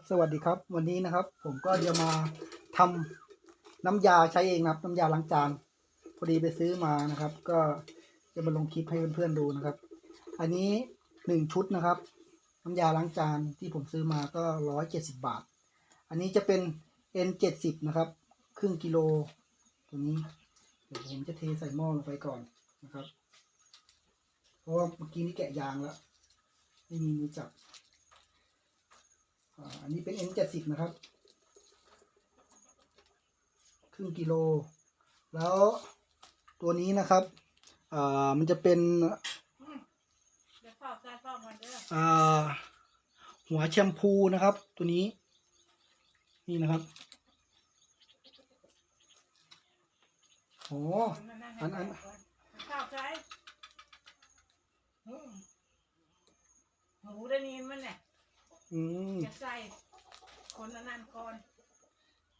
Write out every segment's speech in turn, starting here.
ครับสวัสดีครับ วันนี้นะครับ ผมก็จะมาทำน้ำยาใช้เองนะครับ น้ำยาล้างจานพอดีไปซื้อมานะครับ ก็จะมาลงคลิปให้เพื่อนๆดูนะครับ อันนี้หนึ่งชุดนะครับ น้ำยาล้างจานที่ผมซื้อมาก็ร้อยเจ็ดสิบบาท อันนี้จะเป็น N เจ็ดสิบนะครับ ครึ่งกิโลตัวนี้เดี๋ยวผมจะเทใส่หม้อลงไปก่อนนะครับ เพราะว่าเมื่อกี้นี่แกะยางแล้วไม่มีมือจับ อ่าอันนี้เป็น N เจ็ดสิบนะครับ ครึ่งกิโล แล้วตัวนี้นะครับอ่ามันจะเป็นเดี๋ยวเฝ้าใจเฝ้ามันเด้ออ่าหัวแชมพูนะครับ ตัวนี้ นี่นะครับโอ้มันนั่งอันอันให้ก่เฝ้าใจอืมหูได้ยินมันเนี่ย อืมจะใส่คนละนั่นก่อน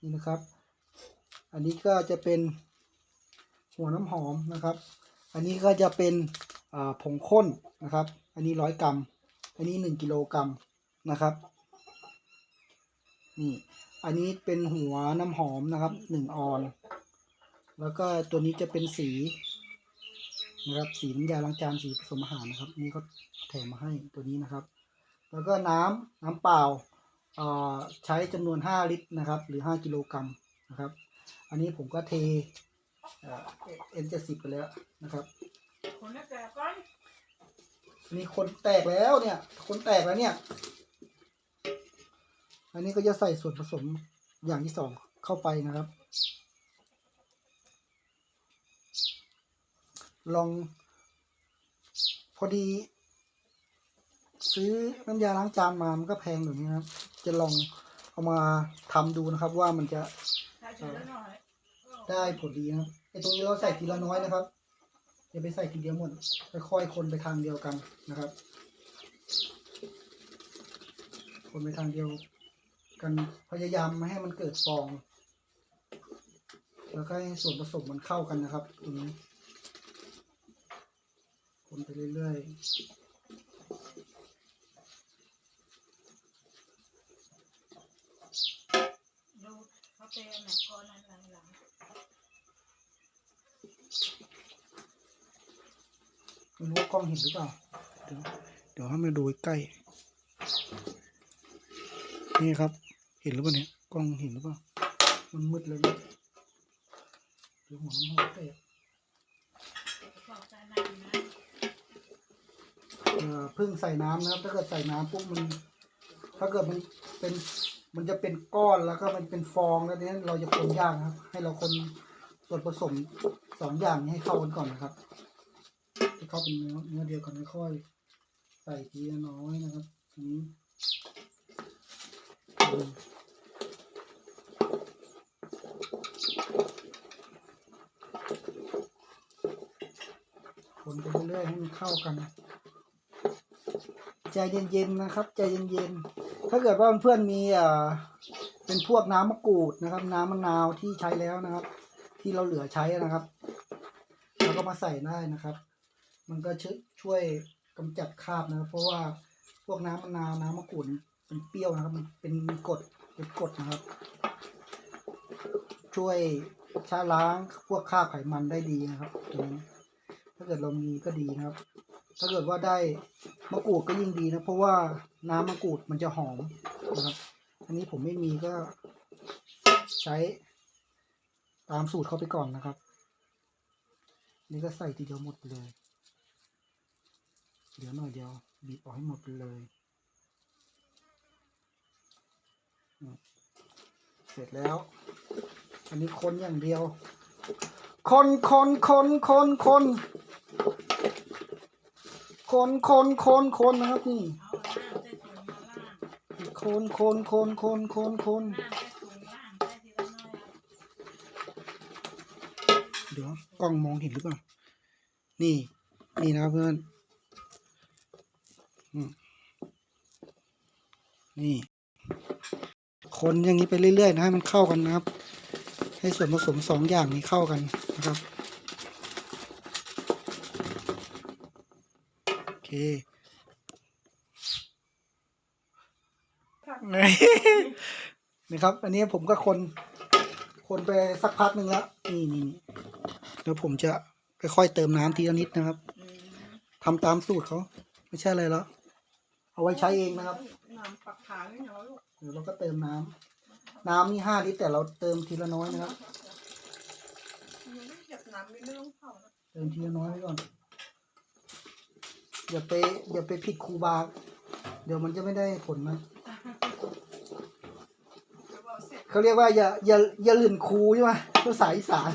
นี่นะครับ อันนี้ก็จะเป็นหัวน้ำหอมนะครับ อันนี้ก็จะเป็นอ่าผงข้นนะครับ อันนี้ร้อยกรัม อันนี้หนึ่งกิโลกรัมนะครับ นี่ อันนี้เป็นหัวน้ำหอมนะครับหนึ่งออน แล้วก็ตัวนี้จะเป็นสีนะครับ สีน้ำยาล้างจานสีผสมอาหารนะครับ นี่ก็แถมมาให้ตัวนี้นะครับ แล้วก็น้ำน้ำเปล่าใช้จำนวน 5 ลิตรนะครับ หรือ 5 กิโลกรัมนะครับ อันนี้ผมก็เทเอ็นเจ็ดสิบไปแล้วนะครับคนแตกไปมีคนแตกแล้วเนี่ย คนแตกแล้วเนี่ย อันนี้ก็จะใส่ส่วนผสมอย่างที่สองเข้าไปนะครับ ลองพอดี ซื้อน้ำยาล้างจานมามันก็แพงแบบนี้นะครับ จะลองเอามาทำดูนะครับว่ามันจะได้ผลดีนะครับไอ้ตรงนี้เราใส่ทีละน้อยนะครับอย่าไปใส่ทีเดียวหมดค่อยๆคนไปทางเดียวกันนะครับ คนไปทางเดียวกันพยายามไม่ให้มันเกิดฟอง แล้วก็ให้ส่วนผสมมันเข้ากันนะครับตรงนี้คนไปเรื่อยๆ ดู เขาเตะไหนก่อนอันหลังไม่รู้ว่ากล้องเห็นหรือเปล่า เดี๋ยวเดี๋ยวให้มาดูใกล้ นี่ครับ เห็นหรือเปล่าเนี่ย กล้องเห็นหรือเปล่า มันมืดเลยเนี่ยเดี๋ยวหัวน้ำหอมแตกๆเฝ้าใจนั่นนะเอ่อเพิ่งใส่น้ำนะครับ ถ้าเกิดใส่น้ำปุ๊บมัน ถ้าเกิดมันเป็น มันจะเป็นก้อนแล้วก็มันเป็นฟองแล้วนี่ยเราจะคนยากครับ ให้เราคนส่วนผสมสองอย่างนี้ให้เข้ากันก่อนนะครับให้เข้าเป็นเนื้อเนื้อเดียวกันค่อยใส่ทีละน้อยนะครับทีนี้คนไปเรื่อยๆให้มันเข้ากัน ใจเย็นๆนะครับ ใจเย็นๆ ถ้าเกิดว่าเพื่อนมีเอ่อเป็นพวกน้ำมะกรูดนะครับ น้ำมะนาวที่ใช้แล้วนะครับ ที่เราเหลือใช้นะครับเราก็มาใส่ได้นะครับ มันก็ช่วยช่วยกำจัดคราบนะครับ เพราะว่าพวกน้ำมะนาวน้ำมะกรูดมันเปรี้ยวนะครับ มันเป็นมีกรดเป็นกรดนะครับ ช่วยชาล้างพวกคราบไขมันได้ดีนะครับตรงนี้ถ้าเกิดเรามีก็ดีนะครับ ถ้าเกิดว่าได้มะกรูดก็ยิ่งดีนะ เพราะว่าน้ำมะกรูดมันจะหอมนะครับ อันนี้ผมไม่มีก็ใช้ตามสูตรเข้าไปก่อนนะครับ นี่ก็ใส่ทีเดียวหมดเลย เดี๋ยวหน่อยเดียวบีบออกให้หมดไปเลย เสร็จแล้ว อันนี้คนอย่างเดียว คนคนคนคนคน คนคนคนคนนะครับนี่คนคนคนคนคนคนเดี๋ยวกล้องมองเห็นหรือเปล่า นี่ นี่นะครับเพื่อนนี่ คนอย่างนี้ไปเรื่อยๆนะให้มันเข้ากันนะครับ ให้ส่วนผสมสองอย่างนี้เข้ากันนะครับ โอ เคผักอืนี่ครับ อันนี้ผมก็คน คนไปสักพักหนึ่งแล้วนี่นี่นี่แล้วผมจะค่อยๆเติมน้ำทีละนิดนะครับอืมทำตามสูตรเขาไม่ใช่อะไรแล้วเอาไว้ใช้เองนะครับ น้ำปักขาไม่เหรอลูกเดี๋ยวเราก็เติมน้ำน้ำนี่ห้าลิตรแต่เราเติมทีละน้อยนะครับมันไม่เก็บน้ำไม่ต้องเผานะเติมทีละน้อยไว้ก่อน อย่าไปอย่าไปผิดครูบา เดี๋ยวมันจะไม่ได้ผลนะเดี๋ยวเอาเสร็จเขาเรียกว่าอย่าอย่าอย่าลื่นครูใช่ไหมภาษาอีสาน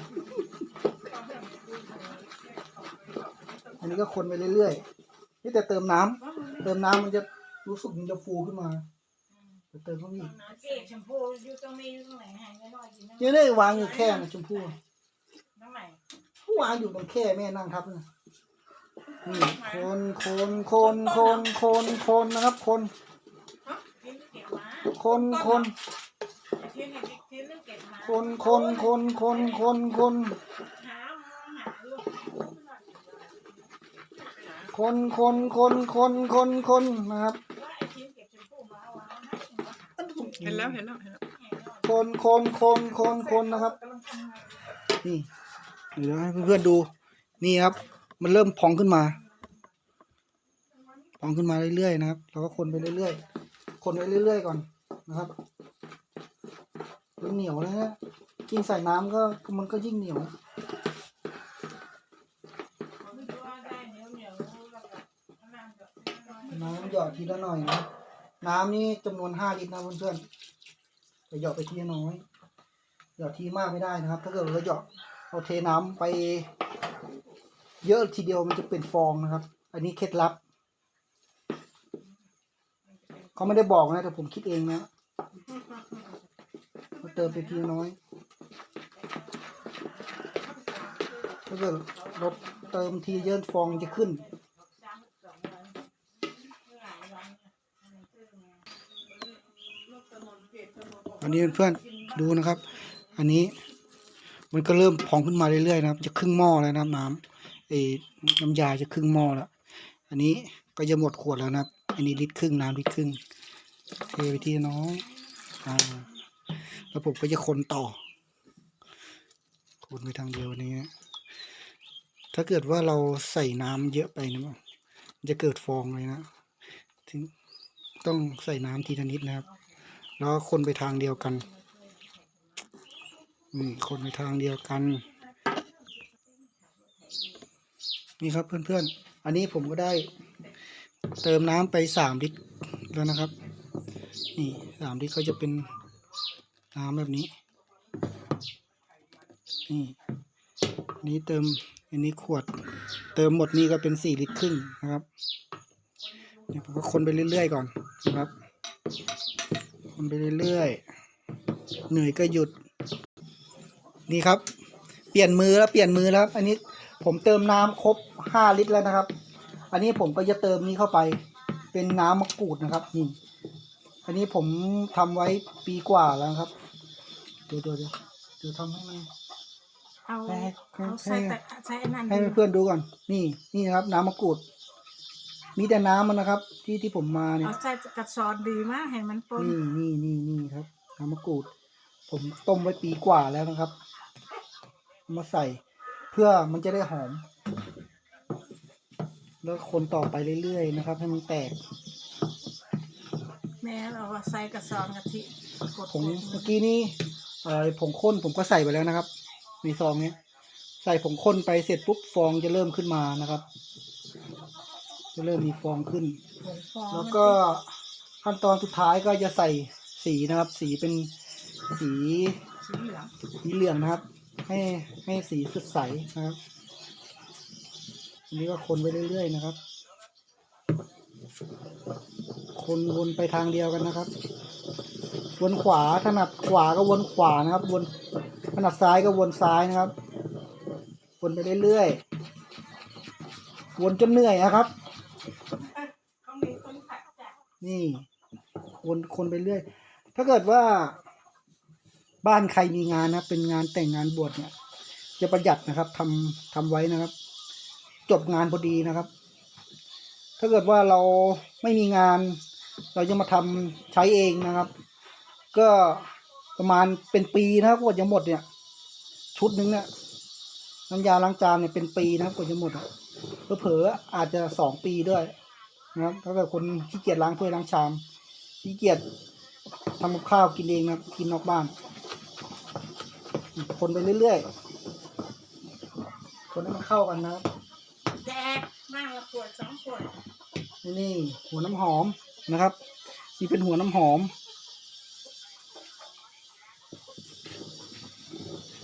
เอาแบบนี้ดูเถอะเสร็จเอาไปเอาไปอันนี้ก็คนไปเรื่อยๆนี่แต่เติมน้ำว่ามันไม่เติมน้ำมันจะรู้สึกมันจะฟูขึ้นมาเดี๋ยวเติมเข้าไปอีกน้ำเกล็ดชมพูอยู่ตรงนี้อยู่ตรงไหนหายไปหน่อยกินยังได้วางอยู่แค่นะชมพู่ตรงไหนวางอยู่บนแค่แม่นั่งทับนะ นี่คนคนคนคนคนคนนะครับคนคนคนคนคนคนคนคนคนคนคนคนคนคนคนนะครับเห็นแล้วเห็นแล้วเห็นแล้วคนคนคนคนคนนะครับนนี่เดี๋ยวให้เพื่อนๆดู นี่ครับ มันเริ่มพองขึ้นมา พองขึ้นมาเรื่อยๆนะครับ เราก็คนไปเรื่อยๆ คนไปเรื่อยๆก่อนนะครับมันเหนียวนะฮะยิ่งใส่น้ำก็มันก็ยิ่งเหนียว น้ำหยอดทีละหน่อยนะ น้ำนี่จำนวนห้าลิตรนะเพื่อนๆแต่หยอดไปทีละน้อย หยอดทีมากไม่ได้นะครับ ถ้าเกิดเราหยอดเอาเทน้ำไป เยอะทีเดียวมันจะเป็นฟองนะครับ อันนี้เคล็ดลับ เขาไม่ได้บอกนะแต่ผมคิดเองนะเราเติมไปทีน้อยถ้าเกิดเราเติมทีเยอะฟองจะขึ้นอันนี้เพื่อนดูนะครับ อันนี้มันก็เริ่มพองขึ้นมาเรื่อยๆนะครับ จะครึ่งหม้อแล้วนะครับน้ำ เออน้ำยาจะครึ่งหม้อแล้ว อันนี้ก็จะหมดขวดแล้วนะครับ อันนี้ลิตรครึ่งน้ำลิตรครึ่งเทไปทีละน้อยอ่าแล้วผมก็จะคนต่อ คนไปทางเดียวนี้ ถ้าเกิดว่าเราใส่น้ำเยอะไปนะมันจะเกิดฟองเลยนะถึงต้องใส่น้ำทีละนิดนะครับ แล้วคนไปทางเดียวกันนี่คนไปทางเดียวกัน นี่ครับเพื่อนๆ อันนี้ผมก็ได้เติมน้ำไปสามลิตรแล้วนะครับ นี่สามลิตรก็จะเป็นน้ำแบบนี้ นี่อันนี้เติมอันนี้ขวด เติมหมดนี่ก็เป็นสี่ลิตรครึ่งนะครับนี่ผมก็คนไปเรื่อยๆก่อนนะครับ คนไปเรื่อยๆ เหนื่อยก็หยุด นี่ครับ เปลี่ยนมือแล้วเปลี่ยนมือแล้วอันนี้ ผมเติมน้ำครบห้าลิตรแล้วนะครับ อันนี้ผมก็จะเติมนี้เข้าไป เป็นน้ำมะกรูดนะครับนี่อันนี้ผมทำไว้ปีกว่าแล้วครับ เดี๋ยวเดี๋ยวเดี๋ยวเดี๋ยวทำให้มันเอาให้ให้เอาใส่แต่ใส่อันนั้นให้เพื่อนๆดูก่อน นี่นี่นะครับน้ำมะกรูด มีแต่น้ำมันนะครับ ที่ที่ผมมาเนี่ยเอาใส่กระสอบดีมากเห็นมันปนนี่นี่นี่นี่ครับน้ำมะกรูด ผมต้มไว้ปีกว่าแล้วนะครับเอามาใส่เพื่อมันจะได้หอม แล้วคนต่อไปเรื่อยๆนะครับ ให้มันแตก แม่เราก็ใส่กระสอบกะทิกดผงเมื่อกี้นี้เอ่อผงข้นผมก็ใส่ไปแล้วนะครับในซองเนี้ย ใส่ผงข้นไปเสร็จปุ๊บฟองจะเริ่มขึ้นมานะครับ จะเริ่มมีฟองขึ้นผงฟองแล้วก็ขั้นตอนสุดท้ายก็จะใส่สีนะครับ สีเป็นสีสีเหลืองสีเหลืองนะครับ ให้ให้สีสดใสนะครับอันนี้ก็คนไปเรื่อยๆนะครับ คนวนไปทางเดียวกันนะครับ วนขวาถนัดขวาก็วนขวานะครับ วนถนัดซ้ายก็วนซ้ายนะครับ วนไปเรื่อยๆวนจนเหนื่อยนะครับนี่วนคนไปเรื่อย ถ้าเกิดว่า บ้านใครมีงานนะเป็นงานแต่งงานบวชเนี่ย จะประหยัดนะครับทำทำไว้นะครับ จบงานพอดีนะครับ ถ้าเกิดว่าเราไม่มีงาน เราจะมาทำใช้เองนะครับ ก็ประมาณเป็นปีนะครับกว่าจะหมดเนี่ย ชุดหนึงเนี่ยน้ำยาล้างจานเนี่ยเป็นปีนะครับกว่าจะหมดอะเผลออาจจะสองปีด้วยนะครับถ้าเกิดคนขี้เกียจล้างถ้วยล้างชามขี้เกียจทำกับข้าวกินเองนะกินนอกบ้าน คนไปเรื่อยๆ คนให้มันเข้ากันนะครับแจกมากละขวดสองขวดนี่นี่หัวน้ำหอมนะครับนี่เป็นหัวน้ำหอม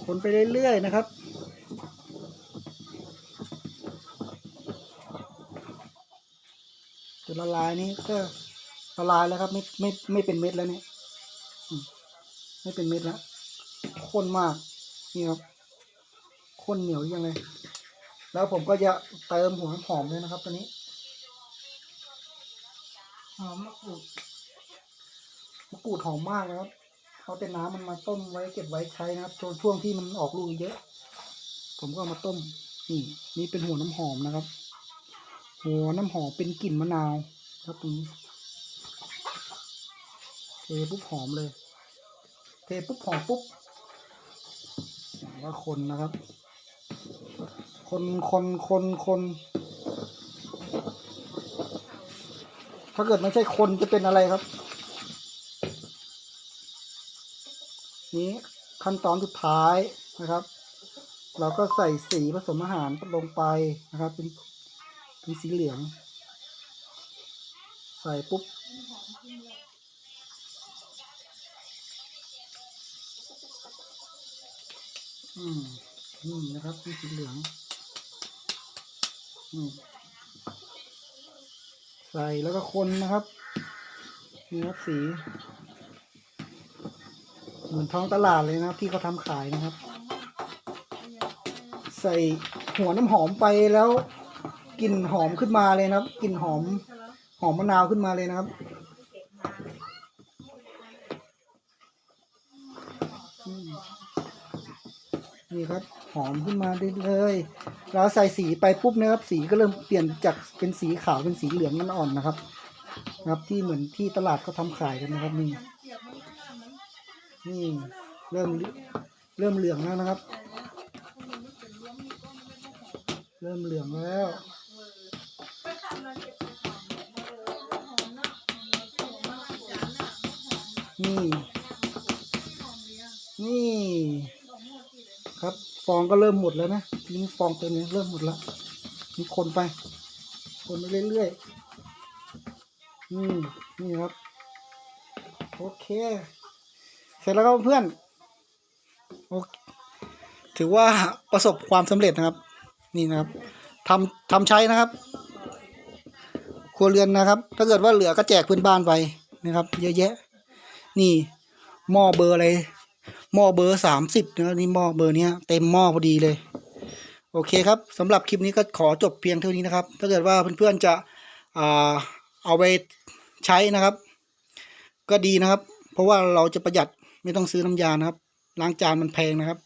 คนไปเรื่อยๆนะครับจะละลายนี่ก็ละลายแล้วครับ ไม่ไม่ไม่เป็นเม็ดแล้วเนี่ยอืมไม่เป็นเม็ดแล้ว ข้นมากนี่ครับข้นเหนียวยังไงแล้วผมก็จะเติมหัวน้ำหอมเลยนะครับตอนนี้หอมมะกรูดมะกรูดหอมมากนะครับเขาเป็นน้ำมันมาต้มไว้เก็บไว้ใช้นะครับช่วงช่วงที่มันออกลูกเยอะ ผมก็ามาต้มนี่นี่เป็นหัวน้ำหอมนะครับ หัวน้ำหอมเป็นกลิ่นมะนาวครับตรงนี้เทปุ๊บหอมเลย เทปุ๊บหอมปุ๊บ ว่าคนนะครับ คนคนคนคน ถ้าเกิดไม่ใช่คนจะเป็นอะไรครับ นี้ขั้นตอนสุดท้ายนะครับ เราก็ใส่สีผสมอาหารลงไปนะครับ เป็นเป็นสีเหลือง ใส่ปุ๊บ อืมนี่นะครับเป็นสีเหลืองอืใส่แล้วก็คนนะครับนี่ครับสี เหมือนท้องตลาดเลยนะครับ ที่เขาทำขายนะครับ ใส่หัวน้ำหอมไปแล้วกลิ่นหอมขึ้นมาเลยนะครับกลิ่นหอมหอมมะนาวขึ้นมาเลยนะครับ นี่ครับหอมขึ้นมาได้เลยแล้วใส่สีไปปุ๊บนะครับสีก็เริ่มเปลี่ยนจากเป็นสีขาวเป็นสีเหลืองนั่นอ่อนนะครับนะครับ ที่เหมือนที่ตลาดเขาทำขายกันนะครับนี่นี่เริ่มเริ่มเหลืองแล้วนะครับ เริ่มเหลืองแล้วนี่นี่ ฟองก็เริ่มหมดแล้วนะทีนี้ฟองเต็มเลยเริ่มหมดแล้วนี่คนไป คนไปเรื่อยๆอืมนี่ครับ โอเค เสร็จแล้วครับเพื่อนโอเคถือว่าประสบความสำเร็จนะครับ นี่นะครับทำทำใช้นะครับ ครัวเรือนนะครับ ถ้าเกิดว่าเหลือก็แจกเพื่อนบ้านไปนะครับ เยอะแยะ นี่หม้อเบอร์อะไร หม้อเบอร์สามสิบนะนี่หม้อเบอร์เนี้ยเต็มหม้อพอดีเลย โอเคครับสำหรับคลิปนี้ก็ขอจบเพียงเท่านี้นะครับ ถ้าเกิดว่าเพื่อนๆจะอ่าเอาไปใช้นะครับ ก็ดีนะครับ เพราะว่าเราจะประหยัดไม่ต้องซื้อน้ำยานะครับ ล้างจานมันแพงนะครับ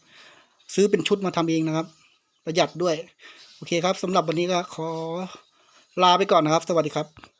ซื้อเป็นชุดมาทำเองนะครับ ประหยัดด้วย โอเคครับสำหรับวันนี้ก็ขอลาไปก่อนนะครับ สวัสดีครับ